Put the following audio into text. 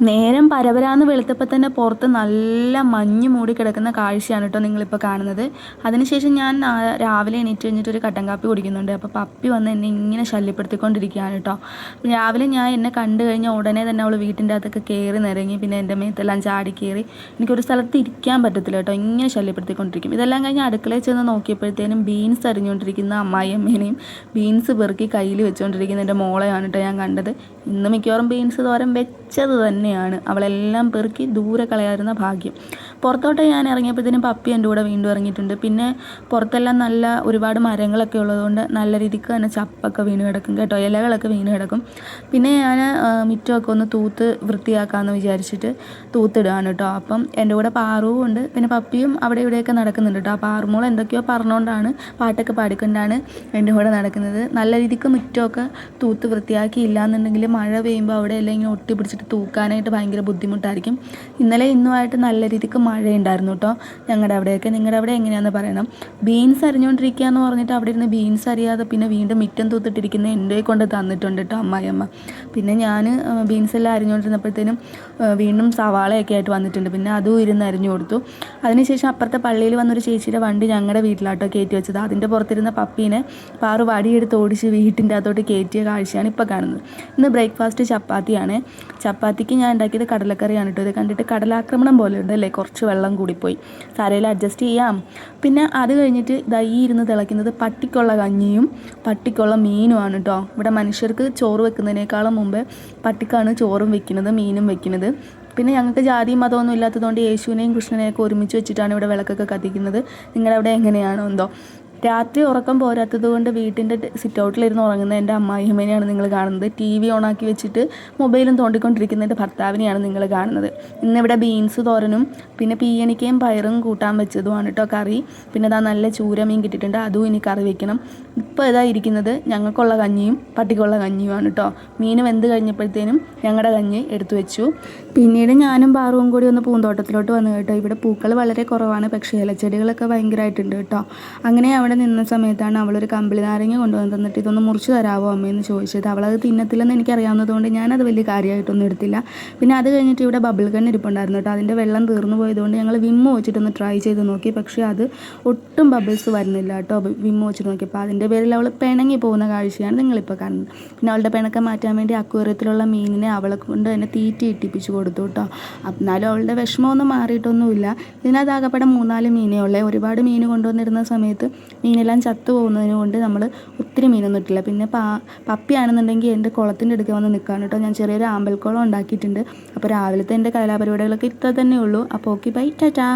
നേരം പരപരാന്ന് വെളുത്തപ്പോൾ തന്നെ പുറത്ത് നല്ല മഞ്ഞ് മൂടി കിടക്കുന്ന കാഴ്ചയാണ് കേട്ടോ നിങ്ങളിപ്പോൾ കാണുന്നത്. അതിനുശേഷം ഞാൻ രാവിലെ എണീറ്റ് കഴിഞ്ഞിട്ട് ഒരു കട്ടൻ കാപ്പി കുടിക്കുന്നുണ്ട്. അപ്പോൾ പപ്പി വന്ന് എന്നെ ഇങ്ങനെ ശല്യപ്പെടുത്തിക്കൊണ്ടിരിക്കുകയാണ് കേട്ടോ. രാവിലെ ഞാൻ എന്നെ കണ്ടു കഴിഞ്ഞാൽ ഉടനെ തന്നെ അവൾ വീട്ടിന്റെ അകത്തൊക്കെ കയറി നിരങ്ങി പിന്നെ എന്റെ മേത്തെല്ലാം ചാടി കയറി. എനിക്കൊരു സ്ഥലത്ത് ഇരിക്കാൻ പറ്റത്തില്ല കേട്ടോ. ഇങ്ങനെ ശല്യപ്പെടുത്തിക്കൊണ്ടിരിക്കും. ഇതെല്ലാം കഴിഞ്ഞ് അടുക്കളയിൽ ചെന്ന് നോക്കിയപ്പോഴത്തേനും ബീൻസ് അരിഞ്ഞുകൊണ്ടിരിക്കുന്ന അമ്മായിയമ്മേനെയും ബീൻസ് പെറുക്കി കയ്യിൽ വെച്ചുകൊണ്ടിരിക്കുന്ന എന്റെ മോളെയാണ് കേട്ടോ ഞാൻ കണ്ടത്. ഇന്ന് മിക്കവാറും ബീൻസ് തോരൻ വെച്ചത് തന്നെയാണ്. അവളെല്ലാം പെറുക്കി ദൂരെ കളയാറുന്ന ഭാഗ്യം. പുറത്തോട്ട് ഞാൻ ഇറങ്ങിയപ്പോഴത്തേനും പപ്പി എന്റെ കൂടെ വീണ്ടും ഇറങ്ങിയിട്ടുണ്ട്. പിന്നെ പുറത്തെല്ലാം നല്ല ഒരുപാട് മരങ്ങളൊക്കെ ഉള്ളതുകൊണ്ട് നല്ല രീതിക്ക് തന്നെ ചപ്പൊക്കെ വീണ് കിടക്കും കേട്ടോ. ഇലകളൊക്കെ വീണ് കിടക്കും. പിന്നെ ഞാൻ മുറ്റമൊക്കെ ഒന്ന് തൂത്ത് വൃത്തിയാക്കാമെന്ന് വിചാരിച്ചിട്ട് തൂത്തിടുകയാണ് കേട്ടോ. അപ്പം എന്റെ കൂടെ പാറുവും ഉണ്ട്. പിന്നെ പപ്പിയും അവിടെ ഇവിടെയൊക്കെ നടക്കുന്നുണ്ട് കേട്ടോ. ആ പാറുമോൾ എന്തൊക്കെയോ പറഞ്ഞുകൊണ്ടാണ് പാട്ടൊക്കെ പാടിക്കൊണ്ടാണ് എന്റെ കൂടെ നടക്കുന്നത്. നല്ല രീതിക്ക് മുറ്റമൊക്കെ തൂത്ത് വൃത്തിയാക്കിയില്ല എന്നുണ്ടെങ്കിൽ മഴ പെയ്യുമ്പോൾ അവിടെ എല്ലാം ഇങ്ങനെ ഒട്ടി പിടിച്ചിട്ട് തൂക്കാനായിട്ട് ഭയങ്കര ബുദ്ധിമുട്ടായിരിക്കും. ഇന്നലെ ഇന്നുമായിട്ട് നല്ല രീതിക്ക് മഴയുണ്ടായിരുന്നു കേട്ടോ ഞങ്ങളുടെ അവിടെയൊക്കെ. നിങ്ങളുടെ അവിടെ എങ്ങനെയാണെന്ന് പറയണം. ബീൻസ് അരിഞ്ഞുകൊണ്ടിരിക്കുക എന്ന് പറഞ്ഞിട്ട് അവിടെ ഇരുന്ന് ബീൻസ് അറിയാതെ പിന്നെ വീണ്ടും മിറ്റം തൂത്തിട്ടിരിക്കുന്ന എന്റെ കൊണ്ട് തന്നിട്ടുണ്ട് കേട്ടോ അമ്മായിയമ്മ. പിന്നെ ഞാൻ ബീൻസ് എല്ലാം അരിഞ്ഞുകൊണ്ടിരുന്നപ്പോഴത്തേനും വീണ്ടും സവാളയൊക്കെ ആയിട്ട് വന്നിട്ടുണ്ട്. പിന്നെ അതും ഇരുന്ന് അരിഞ്ഞു കൊടുത്തു. അതിനുശേഷം അപ്പുറത്തെ പള്ളിയിൽ വന്നൊരു ചേച്ചിയുടെ വണ്ടി ഞങ്ങളുടെ വീട്ടിലാട്ടോ കയറ്റി വെച്ചത്. അതിന്റെ പുറത്തിരുന്ന പപ്പീനെ പാറു വടിയെടുത്ത് ഓടിച്ച് വീട്ടിന്റെ അകത്തോട്ട് കയറ്റിയ കാഴ്ചയാണ് ഇപ്പോൾ കാണുന്നത്. ഇന്ന് ബ്രേക്ക്ഫാസ്റ്റ് ചപ്പാത്തിയാണ്. ചപ്പാത്തിക്ക് ഞാൻ ഉണ്ടാക്കിയത് കടലക്കറിയാണ് കേട്ടോ ഇത് കണ്ടിട്ട് കടലാക്രമണം പോലെ ഉണ്ട് അല്ലേ കുറച്ച് വെള്ളം കൂടിപ്പോയി. തരയിൽ അഡ്ജസ്റ്റ് ചെയ്യാം. പിന്നെ അത് കഴിഞ്ഞിട്ട് ദൈ ഇരുന്ന് തിളയ്ക്കുന്നത് പട്ടിക്കുള്ള കഞ്ഞിയും പട്ടിക്കുള്ള മീനുമാണ് കേട്ടോ ഇവിടെ മനുഷ്യർക്ക് ചോറ് വെക്കുന്നതിനേക്കാളും മുമ്പ് പട്ടിക്കാണ് ചോറും വെക്കുന്നത് മീനും വെക്കുന്നത്. പിന്നെ ഞങ്ങൾക്ക് ജാതിയും മതമൊന്നും ഇല്ലാത്തതുകൊണ്ട് യേശുവിനെയും കൃഷ്ണനെയൊക്കെ ഒരുമിച്ച് വെച്ചിട്ടാണ് ഇവിടെ വിളക്കൊക്കെ കത്തിക്കുന്നത്. നിങ്ങളവിടെ എങ്ങനെയാണോ എന്തോ. രാത്രി ഉറക്കം പോരാത്തത് കൊണ്ട് വീട്ടിന്റെ സിറ്റ് ഔട്ടിലിരുന്ന് ഉറങ്ങുന്ന എന്റെ അമ്മായിയമ്മേനെയാണ് നിങ്ങൾ കാണുന്നത്. ടി വി ഓണാക്കി വെച്ചിട്ട് മൊബൈലും തോണ്ടിക്കൊണ്ടിരിക്കുന്ന എന്റെ ഭർത്താവിനെയാണ് നിങ്ങൾ കാണുന്നത്. ഇന്നിവിടെ ബീൻസ് തോരനും പിന്നെ പീയണിക്കയും പയറും കൂട്ടാൻ വെച്ചതുമാണ് കേട്ടോ കറി. പിന്നെ അതാ നല്ല ചൂരമീൻ കിട്ടിയിട്ടുണ്ട്. അതും ഇനി കറി വെക്കണം. ഇപ്പോൾ ഇതാ ഇരിക്കുന്നത് ഞങ്ങൾക്കുള്ള കഞ്ഞിയും പട്ടിക്കുള്ള കഞ്ഞിയുമാണ് കേട്ടോ മീൻ വെന്ത് കഴിഞ്ഞപ്പോഴത്തേനും ഞങ്ങളുടെ കഞ്ഞി എടുത്തു വെച്ചു. പിന്നീട് ഞാനും പാറുവും കൂടി ഒന്ന് പൂന്തോട്ടത്തിലോട്ട് വന്നു കേട്ടോ. ഇവിടെ പൂക്കൾ വളരെ കുറവാണ്. പക്ഷേ ഇലച്ചെടികളൊക്കെ ഭയങ്കരമായിട്ടുണ്ട് കേട്ടോ അങ്ങനെ അവിടെ നിന്ന സമയത്താണ് അവളൊരു കമ്പിളി നാരങ്ങ കൊണ്ടുവന്ന് തന്നിട്ട് ഇതൊന്ന് മുറിച്ച് തരാമോ അമ്മയെന്ന് ചോദിച്ചത്. അവളത് തിന്നത്തില്ലെന്ന് എനിക്കറിയാവുന്നതുകൊണ്ട് ഞാനത് വലിയ കാര്യമായിട്ടൊന്നും എടുത്തില്ല. പിന്നെ അത് കഴിഞ്ഞിട്ട് ഇവിടെ ബബിൾ ഗൺ ഇരിപ്പുണ്ടായിരുന്നു കേട്ടോ. അതിന്റെ വെള്ളം തീർന്നു പോയതുകൊണ്ട് ഞങ്ങൾ വിമ്മ് വെച്ചിട്ടൊന്ന് ട്രൈ ചെയ്ത് നോക്കി. പക്ഷേ അത് ഒട്ടും ബബിൾസ് വരുന്നില്ല കേട്ടോ. വിമ്മ് വെച്ചിട്ട് നോക്കിയപ്പോൾ അതിന്റെ പേരിൽ അവൾ പിണങ്ങി പോകുന്ന കാഴ്ചയാണ് നിങ്ങളിപ്പോൾ കാണുന്നത്. പിന്നെ അവളുടെ പിണക്കം മാറ്റാൻ വേണ്ടി അക്വേറിയത്തിലുള്ള മീനിനെ അവളെ കൊണ്ട് തന്നെ തീറ്റി ഇട്ടിപ്പിച്ച് കൊടുത്തു കേട്ടോ. എന്നാലും അവളുടെ വിഷമമൊന്നും മാറിയിട്ടൊന്നുമില്ല. ഇതിനകത്ത് ആകപ്പെടെ മൂന്നാൽ മീനേ ഉള്ളേ. ഒരുപാട് മീൻ കൊണ്ടുവന്നിരുന്ന സമയത്ത് മീനെല്ലാം ചത്തു പോകുന്നതിന് കൊണ്ട് നമ്മൾ ഒത്തിരി മീനൊന്നും ഇട്ടില്ല പിന്നെ പാ പപ്പിയാണെന്നുണ്ടെങ്കിൽ എന്റെ കുളത്തിന്റെ അടുക്ക വന്ന് നിൽക്കാൻ കേട്ടോ. ഞാൻ ചെറിയൊരു ആമ്പൽക്കുളം ഉണ്ടാക്കിയിട്ടുണ്ട്. അപ്പോൾ രാവിലത്തെ എന്റെ കലാപരിപാടികളൊക്കെ ഇത്ര തന്നെ ഉള്ളൂ. അപ്പോൾ ഓക്കെ ബൈ ടാറ്റാ.